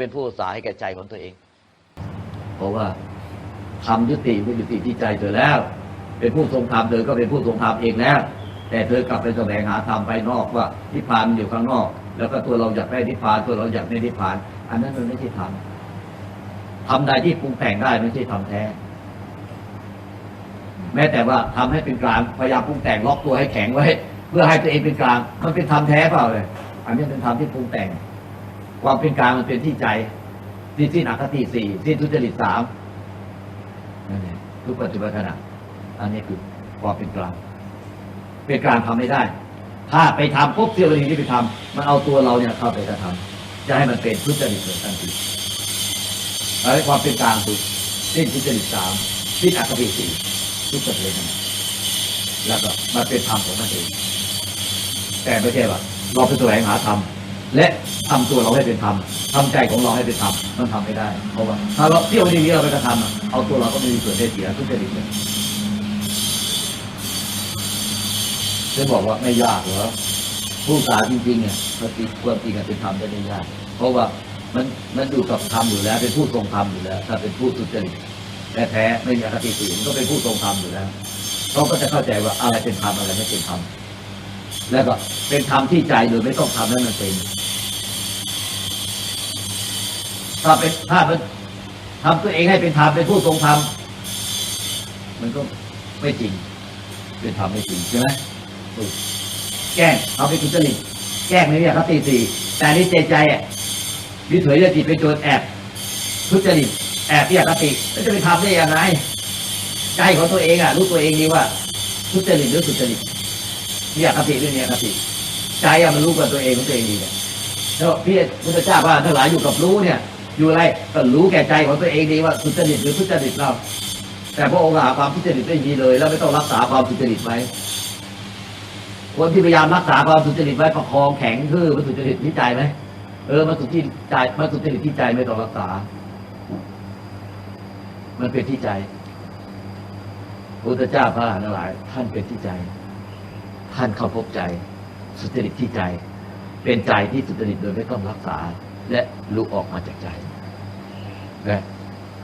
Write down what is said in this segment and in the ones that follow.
เป็นผู้อุตสาห์ให้แก่ใจของตัวเอง เพราะว่าทำยุติมันยุติที่ใจเธอแล้ว เป็นผู้ทรงธรรมเธอก็เป็นผู้ทรงธรรมเองแล้ว แต่เธอกลับไปแสวงหาธรรมไปนอกว่านิพพานมันอยู่ข้างนอก แล้วก็ตัวเราอยากได้นิพพานตัวเราอยากได้นิพพาน อันนั้นมันไม่ใช่ธรรมทำใดที่ปรุงแต่งได้ไม่ใช่ธรรมแท้ แม้แต่ว่าทำให้เป็นกลางพยายามปรุงแต่งล็อกตัวให้แข็งไว้ เพื่อให้ตัวเองเป็นกลาง มันเป็นธรรมแท้เปล่าเลย อันนี้เป็นธรรมที่ปรุงแต่ง ความเป็นกลางมันเป็นที่ใจ ที่สิ้นอคติสี่สิ้นทุจริตสามนั่นเองทุกปัจจุบันขณะอันนี้คือความเป็นกลาง เป็นกลางทำไม่ได้ ถ้าไปทำปุ๊บเสี้ยวนาทีที่ไปทำมันเอาตัวเราเนี่ยเข้าไปกระทำจะให้มันเป็นทุจริตเลยทันทีแล้วความเป็นกลางคือสิ้นทุจริตสามสิ้นอคติสี่ทุกปัจจุบันขณะแล้วก็มันเป็นธรรมของมันเองแต่ไม่ใช่ว่าเราไปแสวงหาธรรม และทำตัวเราให้เป็นธรรมทำใจของเราให้เป็นธรรมมันทำไม่ได้ เพราะว่าถ้าเราเที่ยวอย่างนี้เราไปกระทำเอาตัวเราก็ไม่มีส่วนได้เสียทุกจริตเลยจะบอกว่าไม่ยากเหรอผู้สาจริงๆเนี่ยปฏิความจริงเป็นธรรมได้ไม่ยาก เพราะว่ามันมันอยู่กับธรรมอยู่แล้ว เป็นผู้ทรงธรรมอยู่แล้ว ถ้าเป็นผู้สุจริตแต่แท้ไม่มีอคติสิ่งก็เป็นผู้ทรงธรรมอยู่แล้วเขาก็จะเข้าใจว่าอะไรเป็นธรรมอะไรไม่เป็นธรรมแล้วก็เป็นธรรมที่ใจโดยไม่ต้องทำให้มันเป็น ถ้าเป็นถ้ามันทำตัวเองให้เป็นธรรมเป็นผู้ทรงธรรมมันก็ไม่จริง เป็นธรรมไม่จริงใช่ไหมถูกแกล้งเอาไปทุจริตแกล้งไม่มีอคติสี่แต่นี่ใจใจอะวิถียจิตเป็นโจรแอบทุจริตแอบที่อคติแล้วจะไปทำได้ยังไงใจของตัวเองอะรู้ตัวเองดีว่า ทุจริตหรือสุจริตมีอคติเรื่องนี้อคติใจอะมันรู้กับตัวเองของตัวเองดีเนี่ยแล้วพี่พุทธเจ้าว่าทั้งหลายอยู่กับรู้เนี่ย อยู่อะไรก็รู้แก่ใจของตัวเองดีว่าสุจริตหรือทุจริตเรา แต่พระองค์หาความทุจริตไม่มีเลย แล้วไม่ต้องรักษาความสุจริตไว้คนที่พยายามรักษาความสุจริตไว้ประคองแข็งคือมันสุจริตที่ใจไหมเออมันสุจริตใจมันสุจริตที่ใจไม่ต้องรักษา มันเป็นที่ใจพุทธเจ้าพระอรหันต์หลาย ท่านเป็นที่ใจ ท่านเข้าพบใจ สุจริตที่ใจ เป็นใจที่สุจริตโดยไม่ต้องรักษา และรู้ออกมาจากใจและ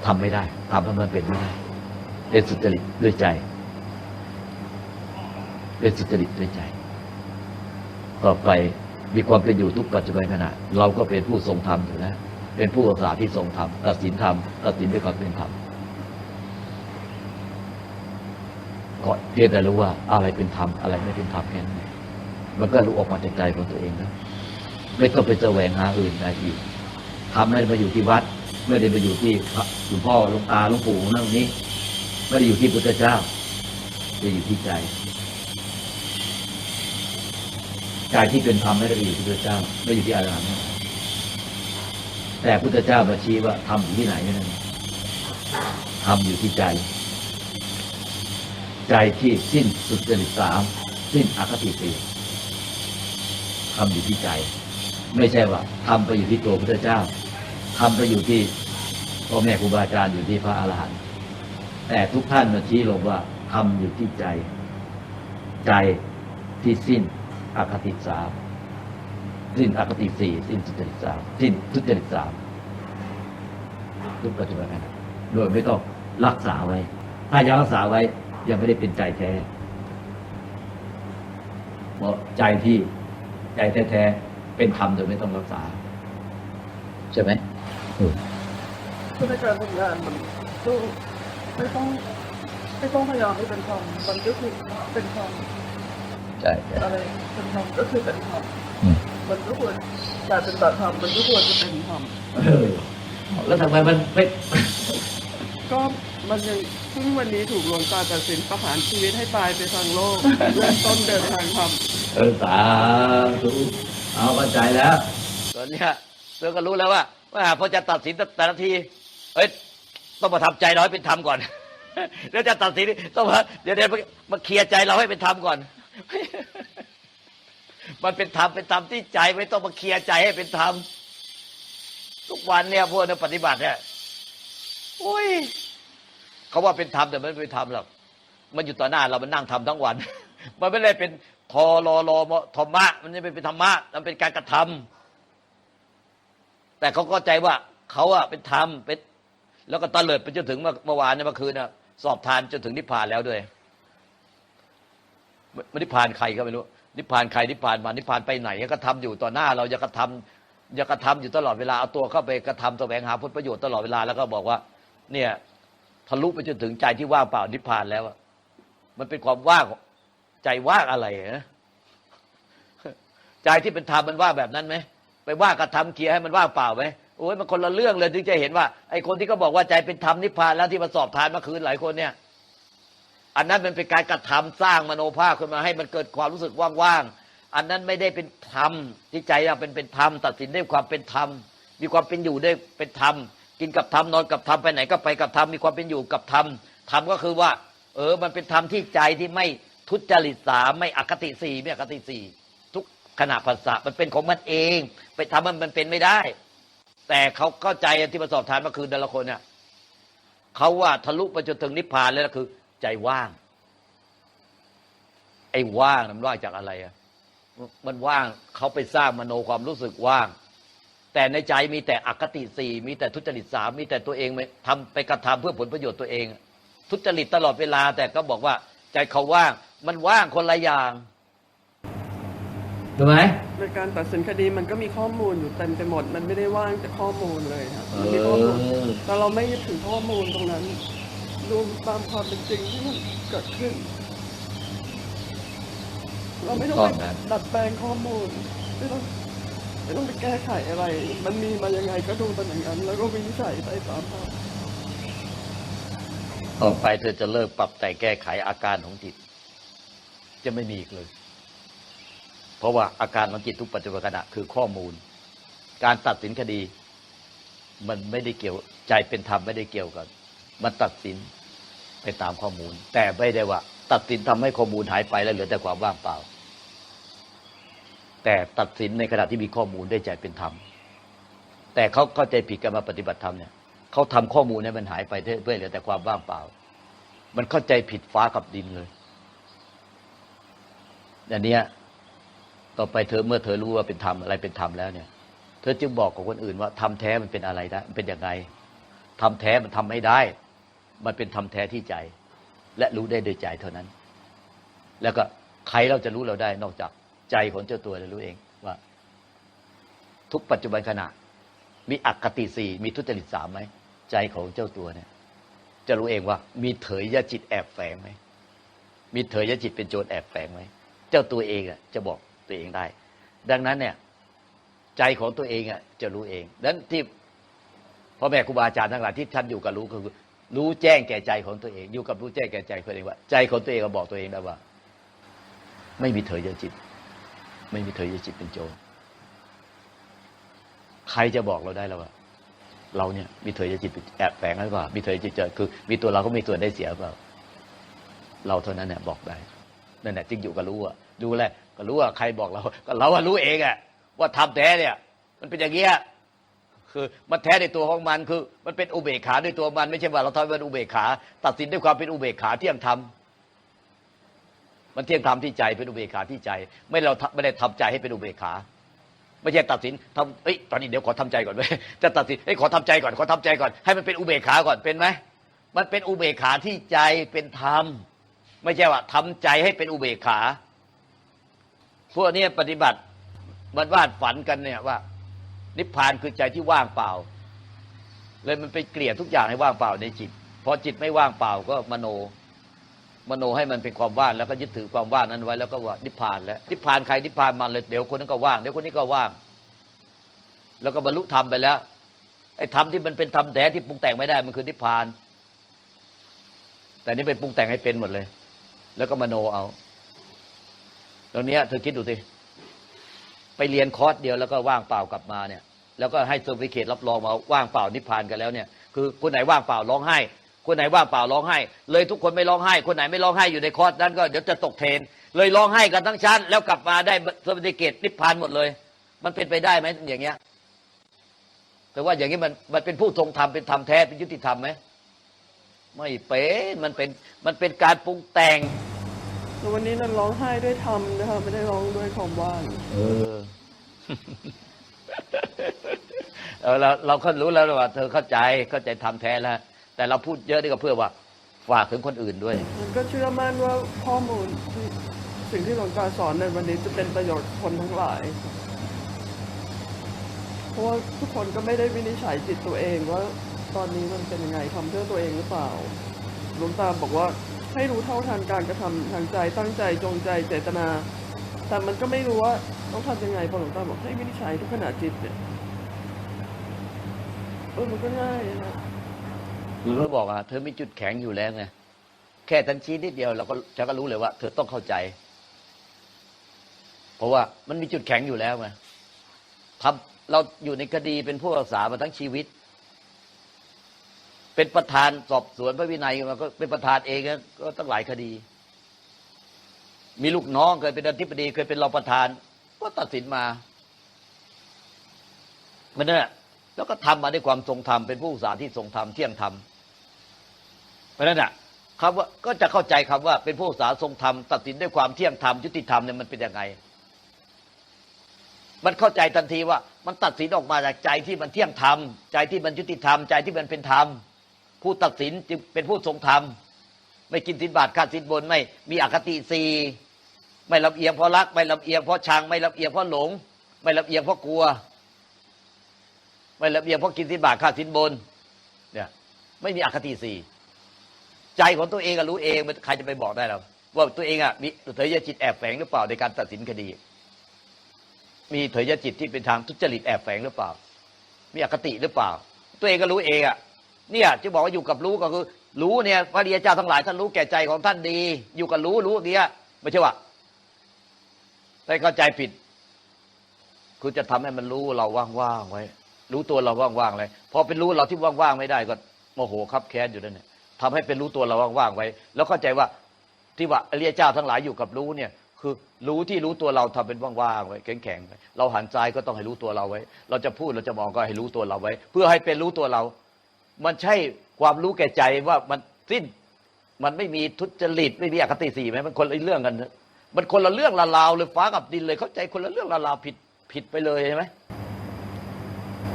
ทำไม่ได้ทำให้มันเป็นไม่ได้เป็นสุจริตด้วยใจ เป็นสุจริตด้วยใจ ต่อไปมีความเป็นอยู่ทุกปัจจุบันขณะ เราก็เป็นผู้ทรงธรรมอยู่แล้วเป็นผู้รักษาที่ทรงธรรมตัดสินธรรมตัดสินด้วยความเป็นธรรมก็เพียงแต่รู้ว่าอะไรเป็นธรรมอะไรไม่เป็นธรรมแค่นั้นเองมันก็รู้ออกมาจากใจของตัวเองนะ ไม่ต้องไปแสวงหาอื่นใดอีกทำไม่ได้มาอยู่ที่วัด ไม่ได้มาอยู่ที่หลวงพ่อหลวงตาหลวงปู่นั่นนี้ ไม่ได้อยู่ที่พุทธเจ้าจะอยู่ที่ใจใจที่เป็นธรรมไม่ได้ไปอยู่ที่พุทธเจ้า ไม่อยู่ที่อรหันต์แต่พุทธเจ้ามาชี้ว่าทำอยู่ที่ไหนนั่นทำอยู่ที่ใจ ใจที่สิ้นสุดจริตสามสิ้นอคติสี่ทำอยู่ที่ใจ ไม่ใช่ว่าทำไปอยู่ที่ตัวพระเจ้าทำไปอยู่ที่พ่อแม่ครูบาอาจารย์อยู่ที่พระอาหารหันต์แต่ทุกท่านมาชี้ลงว่าทำอยู่ที่ใจ ใจที่สิ้นอคติสามสิ้นอคติสี่สิ้นสุจริตสามสิ้นทุจริตสามทุกปัจจุบันนั้นโดยไม่ต้องรักษาไว้ ถ้ายังรักษาไว้ยังไม่ได้เป็นใจแท้เพราะใจที่ใจแท้ๆ เป็นธรรมโดยไม่ต้องรักษา ใช่ไหมคือในการทำงานมันก็ไม่ต้องไม่ต้องพยายามให้เป็นธรรมมันก็คือเป็นธรรมใช่ใช่อะไรเป็นธรรมก็คือเป็นธรรมอืมมันก็ควรการเป็นแบบธรรมมันก็ควรจะเป็นธรรมเออแล้วทำไมมันไม่ก็มันยังเพิ่งวันนี้ถูกหลวงตาตัดสินประหารชีวิตให้ตายไปทางโลกเริ่มต้นเดินทางธรรมเออสาธุ เอาเข้าใจแล้วตอนเนี้ยเราก็รู้แล้วว่าว่าพอจะตัดสินแต่ละทีเอ้ยต้องมาทำใจเราให้เป็นธรรมก่อนแล้วจะตัดสินต้องมาเดี๋ยวเดี๋ยวมาเคลียร์ใจเราให้เป็นธรรมก่อน มันเป็นธรรมเป็นธรรมที่ใจไม่ต้องมาเคลียร์ใจให้เป็นธรรมทุกวันเนี่ยพวกเนี่ยปฏิบัติเนี่ยโอ้ยเขาว่าเป็นธรรมแต่มันไม่เป็นธรรมหรอกมันอยู่ต่อหน้าเรามันนั่งทำทั้งวัน มันไม่ได้เป็น ทอรอรอมธรรมะ มันไม่เป็นธรรมะมันเป็นการกระทำแต่เขาเข้าใจว่าเขาอะเป็นธรรมเป็นแล้วก็ตะเลิดไปจนถึงเมื่อวานเนี่ยเมื่อคืนน่ะสอบทานจนถึงนิพพานแล้วด้วยไม่ไม่นิพพานใครก็ไม่รู้ นิพพานใครนิพพานมานิพพานไปไหนก็ทำอยู่ต่อหน้า เราอย่ากระทำอย่ากระทำอยู่ตลอดเวลาเอาตัวเข้าไปกระทำแสวงหาผลประโยชน์ตลอดเวลาแล้วก็บอกว่า เนี่ยทะลุไปจนถึงใจที่ว่างเปล่านิพพานแล้วมันเป็นความว่าง ใจว่างอะไรนะใจที่เป็นธรรมมันว่างแบบนั้นไหมไปว่างกระทำเคลียร์ให้มันว่างเปล่าไหมโอ้ยมันคนละเรื่องเลยถึงจะเห็นว่าไอ้คนที่เขาบอกว่าใจเป็นธรรมนิพพานแล้วที่มาสอบทานเมื่อคืนหลายคนเนี่ย อันนั้นมันเป็นการกระทำสร้างมโนภาพขึ้นมาให้มันเกิดความรู้สึกว่างๆอันนั้นไม่ได้เป็นธรรมที่ใจเราเป็นเป็นธรรมตัดสินด้วยความเป็นธรรมมีความเป็นอยู่ด้วยเป็นธรรมกินกับธรรมนอนกับธรรมไปไหนก็ไปกับธรรมมีความเป็นอยู่กับธรรมธรรมก็คือว่า เออมันเป็นธรรมที่ใจที่ไม่ ทุจริตสามไม่อคติสี่ไม่อคติสี่ทุกขณะภาษามันเป็นของมันเอง ไปทำมันมันเป็นไม่ได้ แต่เขาเข้าใจที่มาสอบทานเมื่อคืนแต่ละคนเนี่ยเขาว่าทะลุไปจนถึงนิพพานแล้วคือ ใจว่าง ไอ้ว่างมันว่างจากอะไรอะมันว่างเขาไปสร้างมโนความรู้สึกว่าง แต่ในใจมีแต่อคติสี่มีแต่ทุจริตสามมีแต่ตัวเองไปทำไปกระทำเพื่อผลประโยชน์ตัวเอง ทุจริตตลอดเวลา แต่ก็บอกว่า ใจเขาว่าง มันว่างคนละอย่างถูกไหม ในการตัดสินคดีมันก็มีข้อมูลอยู่เต็มไปหมด มันไม่ได้ว่างจากข้อมูลเลยครับเอมันมีข้อมูลอแต่เราไม่ยึดถือข้อมูลตรงนั้น ดูตามความเป็นจริงที่มันเกิดขึ้น เราไม่ต้องไปดัดแปลงข้อมูลไม่ต้องไม่ต้องไปแก้ไขอะไร มันมีมายังไงก็ดูมันอย่างนั้น แล้วก็วินิจฉัยไปตามภาพต่อไปเธอจะเลิกปรับแต่งแก้ไขอาการของจิต จะไม่มีอีกเลย เพราะว่าอาการของจิตทุกปัจจุบันขณะคือข้อมูล การตัดสินคดี มันไม่ได้เกี่ยวใจเป็นธรรมไม่ได้เกี่ยวกันมันตัดสินไปตามข้อมูล แต่ไม่ได้ว่า ตัดสินทำให้ข้อมูลหายไปแล้วเหลือแต่ความว่างเปล่า แต่ตัดสินในขณะที่มีข้อมูลได้ใจเป็นธรรมแต่เขาเข้าใจผิดกันมาปฏิบัติธรรมเนี่ยเขาทำข้อมูลให้มันหายไปเพื่อเหลือแต่ความว่างเปล่า มันเข้าใจผิดฟ้ากับดินเลย อันเนี้ยต่อไปเธอเมื่อเธอรู้ว่าเป็นธรรมอะไรเป็นธรรมแล้วเนี่ย เธอจึงบอกกับคนอื่นว่าทำแท้มันเป็นอะไรได้มันเป็นยังไงทำแท้มันทำไม่ได้ มันเป็นทำแท้ที่ใจ และรู้ได้โดยใจเท่านั้น แล้วก็ใครเราจะรู้เราได้ นอกจากใจของเจ้าตัวเรารู้เองว่า ทุกปัจจุบันขณะ มีอคติสี่มีทุจริตสามไหมใจของเจ้าตัวเนี่ย จะรู้เองว่า มีเถยยจิตแอบแฝงไหมมีเถยยจิตเป็นโจรแอบแฝงไหม เจ้าตัวเองอะจะบอกตัวเองได้ ดังนั้นเนี่ยใจของตัวเองอะจะรู้เองดังนั้นที่พ่อแม่ครูบาอาจารย์ทั้งหลายที่ท่านอยู่กับรู้ก็คือรู้แจ้งแก่ใจของตัวเอง อยู่กับรู้แจ้งแก่ใจตัวเองว่า ใจของตัวเองก็บอกตัวเองได้ว่า ไม่มีเถยยจิต ไม่มีเถยยจิตเป็นโจรใครจะบอกเราได้แล้วว่า เราเนี่ยมีเถยจิตแอบแฝงหรือเปล่ามีเถยจิตเจอคือ มีตัวเราก็มีส่วนได้เสียเปล่า เราเท่านั้นเนี่ยบอกได้นั่นแหละจึงอยู่กับรู้อะ ดูแลก็รู้ว่าใครบอกเรา ก็เราว่ารู้เองอะว่าทำแท้เนี่ย มันเป็นอย่างเงี้ยคือมันแท้ในตัวของมันคือ มันเป็นอุเบกขาด้วยตัวมันไม่ใช่ว่าเราทำเป็นอุเบกขา ตัดสินด้วยความเป็นอุเบกขาเที่ยงธรรมมันเที่ยงธรรมที่ใจเป็นอุเบกขาที่ใจ ไม่เราไม่ได้ทำใจให้เป็นอุเบกขาไม่ใช่ตัดสินทำเอ้ยตอนนี้เดี๋ยวขอทำใจก่อนเว้ยจะตัดสินเอ้ยขอทำใจก่อนขอทำใจก่อนให้มันเป็นอุเบกขาก่อนเป็นไหมมันเป็นอุเบกขาที่ใจเป็นธรรมไม่ใช่ว่าทำใจให้เป็นอุเบกขา พวกนี้ปฏิบัติมันวาดฝันกันเนี่ยว่า นิพพานคือใจที่ว่างเปล่า เลยมันไปเกลี่ยทุกอย่างให้ว่างเปล่าในจิตพอจิตไม่ว่างเปล่าก็มโน มโนให้มันเป็นความว่างแล้วก็ยึดถือความว่างนั้นไว้แล้วก็ว่านิพพานแล้วนิพพานใครนิพพานมันเลยเดี๋ยวคนนั้นก็ว่างเดี๋ยวคนนี้ก็ว่าง แล้วก็บรรลุธรรมไปแล้วไอ้ธรรมที่มันเป็นธรรมแท้ที่ปรุงแต่งไม่ได้มันคือนิพพาน แต่นี่เป็นปรุงแต่งให้เป็นหมดเลย แล้วก็มโนเอา ตรงนี้เธอคิดดูสิ ไปเรียนคอร์สเดียวแล้วก็ว่างเปล่ากลับมาเนี่ย แล้วก็ให้เซอร์ติฟิเคตรับรองมาว่างเปล่านิพพานกันแล้วเนี่ย คือคนไหนว่างเปล่าร้องไห้ คนไหนว่างเปล่าร้องไห้ เลยทุกคนไม่ร้องไห้ คนไหนไม่ร้องไห้อยู่ในคอร์สนั้นก็เดี๋ยวจะตกเทรนเลยร้องไห้กันทั้งชั้น แล้วกลับมาได้เซอร์ติฟิเคตนิพพานหมดเลย มันเป็นไปได้ไหมอย่างเงี้ยแต่ว่าอย่างนี้มันมันเป็นผู้ทรงธรรมเป็นธรรมแท้เป็นยุติธรรมไหมไม่เป็นมันเป็นมันเป็นการปรุงแต่ง แต่วันนี้นั้นร้องไห้ด้วยธรรมนะคะไม่ได้ร้องด้วยความว่างเออเออเราเราก็รู้แล้วว่าเธอเข้าใจเข้าใจทำแท้แล้ว แต่เราพูดเยอะนี่ก็เพื่อว่าฝากถึงคนอื่นด้วย มันก็เชื่อมั่นว่าข้อมูลที่สิ่งที่หลวงตาสอนในวันนี้จะเป็นประโยชน์คนทั้งหลาย เพราะว่าทุกคนก็ไม่ได้วินิจฉัยจิตตัวเองว่าตอนนี้มันเป็นยังไงทำเพื่อตัวเองหรือเปล่าหลวงตาบอกว่า ให้รู้เท่าทันการกระทำทางใจตั้งใจจงใจเจตนา แต่มันก็ไม่รู้ว่าต้องทำยังไงพอหลวงตาบอกให้วินิจฉัยทุกขณะจิตเนี่ยเออมันก็ง่ายนะคือเราบอกว่าเธอมีจุดแข็งอยู่แล้วไงแค่ทันชี้นิดเดียวเราก็ฉันก็รู้เลยว่า เธอต้องเข้าใจ เพราะว่ามันมีจุดแข็งอยู่แล้วไงทำเราอยู่ในคดีเป็นผู้รักษามาทั้งชีวิต เป็นประธานสอบสวนพระวินัยมาก็เป็นประธานเองก็ก็ตั้งหลายคดี มีลูกน้องเคยเป็นอธิบดี เคยเป็นรองประธาน ก็ตัดสินมามันนั่นแหละแล้วก็ทำมาด้วยความทรงธรรมเป็นผู้ศึกษาที่ทรงธรรมเที่ยงธรรมเพราะนั้นอะคำว่าก็จะเข้าใจคำว่าเป็นผู้ศึกษาทรงธรรมตัดสินด้วยความเที่ยงธรรมยุติธรรมเนี่ยมันเป็นยังไง มันเข้าใจทันทีว่า มันตัดสินออกมาจากใจที่มันเที่ยงธรรมใจที่มันยุติธรรมใจที่มันเป็นธรรม ผู้ตัดสินจึงเป็นผู้ทรงธรรม ไม่กินสินบาทขาดสินบนไม่มีอคติสีไม่ลำเอียงเพราะรัก ไม่ลำเอียงเพราะชัง ไม่ลำเอียงเพราะหลง ไม่ลำเอียงเพราะกลัว ไม่ลำเอียงเพราะกินสินบาทขาดสินบนเนี่ยไม่มีอคติสีใจของตัวเองก็รู้เองใครจะไปบอกได้เราว่าตัวเองอะมีเถรยจิตแอบแฝงหรือเปล่าในการตัดสินคดี มีเถรยจิตที่เป็นทางทุจริตแอบแฝงหรือเปล่า มีอคติหรือเปล่า ตัวเองก็รู้เองอะ เนี่ยจะบอกว่าอยู่กับรู้ก็คือ รู้เนี่ยพระเดียเจ้าทั้งหลายท่านรู้แก่ใจของท่านดี อยู่กับรู้รู้เนี้ยไม่ใช่ว่าได้เข้าใจผิด คุณจะทำให้มันรู้เราว่างๆไว้ รู้ตัวเราว่างๆเลยพอเป็นรู้เราที่ว่างๆไม่ได้ก็โมโหครับแค้นอยู่นั่นเนี่ยทำให้เป็นรู้ตัวเราว่างๆไว้ แล้วเข้าใจว่าที่ว่าอริยเจ้าทั้งหลายอยู่กับรู้เนี่ยคือรู้ที่รู้ตัวเราทำเป็นว่างๆไว้แข็งๆไว้เราหันซ้ายก็ต้องให้รู้ตัวเราไว้ เราจะพูดเราจะมองก็ให้รู้ตัวเราไว้ เพื่อให้เป็นรู้ตัวเรา มันใช่ความรู้แก่ใจว่ามันสิ้น มันไม่มีทุจริตไม่มีอคติสีไหมมันคนละเรื่องกันเถอะมันคนละเรื่องละราวเลยฟ้ากับดินเลย เข้าใจคนละเรื่องละราวผิดผิดไปเลยใช่ไหม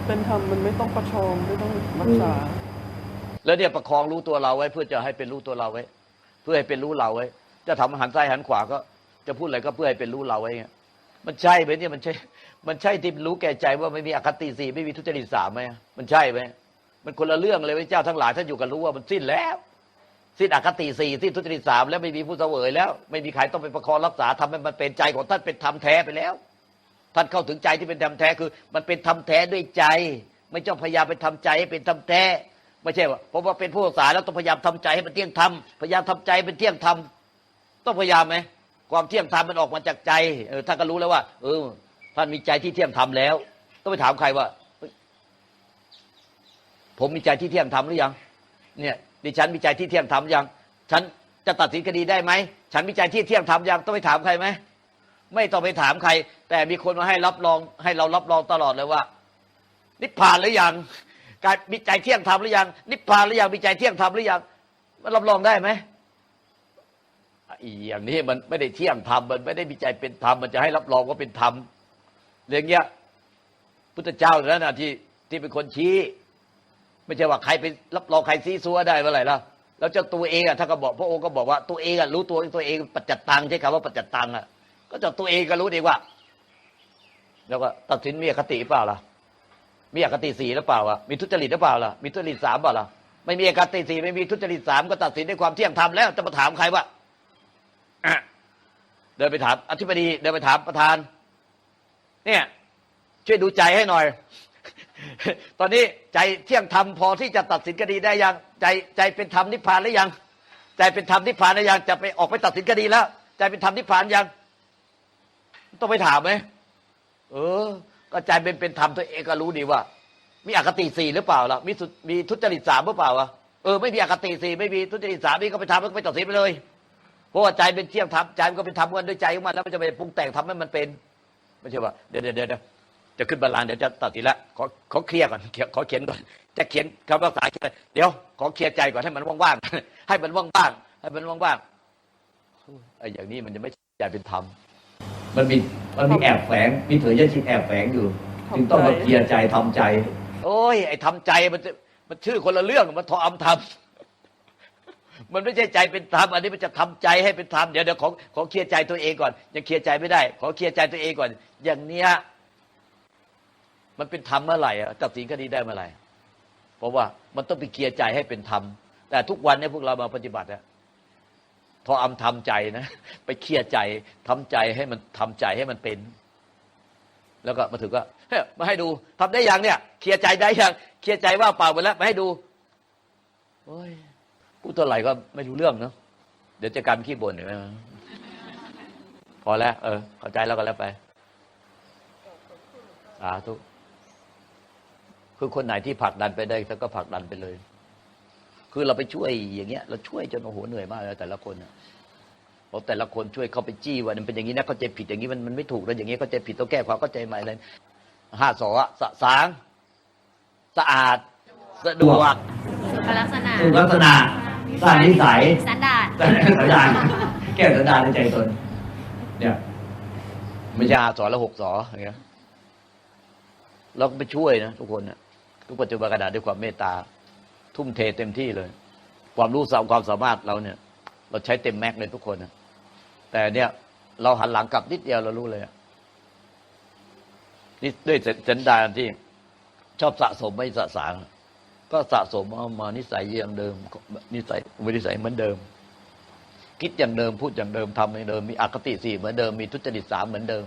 เป็นธรรมมันไม่ต้องประชองไม่ต้องรักษา แล้วเนี่ยประคองรู้ตัวเราไว้ เพื่อจะให้เป็นรู้ตัวเราไว้ เพื่อให้เป็นรู้เราไว้ จะทำหันซ้ายหันขวาก็ จะพูดอะไรก็เพื่อให้เป็นรู้เราไว้เงี้ยมันใช่ไหมเนี่ยมันใช่ มันใช่ที่รู้แก่ใจว่าไม่มีอคติสีไม่มีทุจริตสามไหมมันใช่ไหม มันคนละเรื่องเลยพระเจ้าทั้งหลายท่านอยู่กันรู้ว่ามันสิ้นแล้ว สิ้นอคติสี่สิ้นทุจริตสามแล้วไม่มีผู้เสวยแล้ว ไม่มีใครต้องไปประคองรักษาทำให้มันเป็นใจของท่านเป็นธรรมแท้ไปแล้ว ท่านเข้าถึงใจที่เป็นธรรมแท้คือ มันเป็นธรรมแท้ด้วยใจ ไม่ต้องพยายามไปทำใจให้เป็นธรรมแท้ไม่ใช่ว่าเพราะว่าเป็นผู้ศึกษาแล้วต้องพยายามทำใจให้มันเที่ยงธรรมพยายามทำใจเป็นเที่ยงธรรมต้องพยายามไหมความเที่ยงธรรมมันออกมาจากใจเออท่านก็รู้แล้วว่า เออ ท่านมีใจที่เที่ยงธรรมแล้ว ต้องไปถามใครว่า ผมมีใจที่เที่ยงธรรมหรือยัง เนี่ยดิฉันมีใจที่เที่ยงธรรมยัง ฉันจะตัดสินคดีได้ไหม ฉันมีใจที่เที่ยงธรรมยังต้องไปถามใครไหม ไม่ต้องไปถามใคร แต่มีคนมาให้รับรอง ให้เรารับรองตลอดเลยว่า นิพพานหรือยัง การมีใจเที่ยงธรรมหรือยัง นิพพานหรือยัง มีใจเที่ยงธรรมหรือยังมันรับรองได้ไหมอีอย่างนี้มันไม่ได้เที่ยงธรรมมันไม่ได้มีใจเป็นธรรมมันจะให้รับรองว่าเป็นธรรมอย่างเงี้ยพุทธเจ้านั่นนะที่ที่เป็นคนชี้ ไม่ใช่ว่าใครไปรับรองใครซีซัวได้เมื่อไหร่ล่ะแล้วเจ้าตัวเองอะถ้าก็บอกพระองค์ก็บอกว่าตัวเองอะรู้ตัวตัวเองปัจจัตตังใช้คำว่าปัจจัตตังอะก็เจ้าตัวเองก็รู้ดีว่า แล้วก็ตัดสินมีอคติเปล่าล่ะมีอคติสีหรือเปล่าอะมีทุจริตหรือเปล่าล่ะมีทุจริตสามเปล่าล่ะไม่มีอคติสีไม่มีทุจริตสามก็ตัดสินด้วยความเที่ยงธรรมแล้วจะมาถามใครว่าอะเดินไปถามอธิบดีเดินไปถามประธาน เนี่ย ช่วยดูใจให้หน่อย ตอนนี้ใจเที่ยงธรรมพอที่จะตัดสินคดีได้ยัง ใจใจเป็นธรรมนิพพานหรือยัง ใจเป็นธรรมนิพพานหรือยังจะไปออกไปตัดสินคดีแล้ว ใจเป็นธรรมนิพพานยัง ต้องไปถามไหมเออ ก็ใจเป็นเป็นธรรมตัวเองก็รู้ดีว่า มีอคติสี่หรือเปล่าล่ะมีสุมีทุจริตสามหรือเปล่าวะเออไม่มีอคติสี่ไม่มีทุจริตสามนี่ก็ไปทำแล้วก็ไปตัดสินไปเลยเพราะว่าใจเป็นเที่ยงธรรมใจมันก็เป็นธรรมกันด้วยใจของมันแล้วมันจะไปปรุงแต่งทำให้มันเป็น ไม่ใช่ว่าเดี๋ยวเดี๋ยวเดี๋ยว จะขึ้นบัลลังก์เดี๋ยวจะตัดสินละขอขอเคลียร์ก่อนเขียนขอเขียนก่อนจะเขียนคำภาษาเขียนเดี๋ยว ขอเคลียร์ใจก่อนให้มันว่างๆให้มันว่างๆให้มันว่างๆไอ้อย่างนี้มันจะไม่ใจเป็นธรรมมันมีมันมีแอบแฝงมีเถรยจิตแอบแฝงอยู่จึงต้องมาเคลียร์ใจทำใจ โอ้ย ไอ้ทำใจมันจะมันชื่อคนละเรื่องมันทออำทำมันไม่ใช่ใจเป็นธรรมอันนี้มันจะทำใจให้เป็นธรรมเดี๋ยวเดี๋ยวขอขอเคลียร์ใจตัวเองก่อนยังเคลียร์ใจไม่ได้ ขอเคลียร์ใจตัวเองก่อน อย่างเนี้ย มันเป็นธรรมเมื่อไหร่อะตัดสินคดีได้เมื่อไหร่เพราะว่ามันต้องไปเคลียร์ใจให้เป็นธรรม แต่ทุกวันเนี้พวกเรามาปฏิบัติอะพออำทำใจนะ ไปเคลียร์ใจทำใจให้มันทำใจให้มันเป็น แล้วก็มาถึงก็เฮ้ยมาให้ดูทำได้ยังเนี่ย เคลียร์ใจได้ยังเคลียร์ใจว่าเปล่าไปแล้วมาให้ดูโอ้ยพูดเท่าไหร่ก็ไม่รู้เรื่องเนาะเดี๋ยวจะกลารขี้บ่นเดี๋ยพอแล้ว เออ เข้าใจแล้วก็แล้วไปสาธุ คือคนไหนที่ผลักดันไปได้ก็ผลักดันไปเลย คือเราไปช่วยอย่างเงี้ย เราช่วยจนโอ้โหเหนื่อยมากเลยแต่ละคนอะเพราะแต่ละคนช่วยเขาไปจี้ว่ามันเป็นอย่างนี้นะเขาใจผิดอย่างนี้มันมันไม่ถูกแล้วอย่างนี้เขาใจผิดต้องแก้ความเข้าใจใหม่เลยห้าสอสะสาง สะอาด สะดวกสุขลักษณะสุลักษณะสร้างนิสัยสันดานสร้างสันดานแก้สันดานในใจตนเนี่ยไม่ใช่ห้าสอแล้วหกสออย่างเงี้ยเราก็ไปช่วยนะทุกคนนะ ทุกปัจจุบันกระดาษด้วยความเมตตา ทุ่มเทเต็มที่เลย ความรู้สามความสามารถเราเนี่ย เราใช้เต็มแม็กซ์เลยทุกคนนะแต่เนี่ย เราหันหลังกลับนิดเดียวเรารู้เลยนี่ด้วยสันดานที่ชอบสะสมไม่สะสางก็สะสมเอามานิสัยอย่างเดิม นิสัยวินิสัยเหมือนเดิม คิดอย่างเดิมพูดอย่างเดิมทำอย่างเดิม มีอคติสี่เหมือนเดิมมีทุจริตสามเหมือนเดิม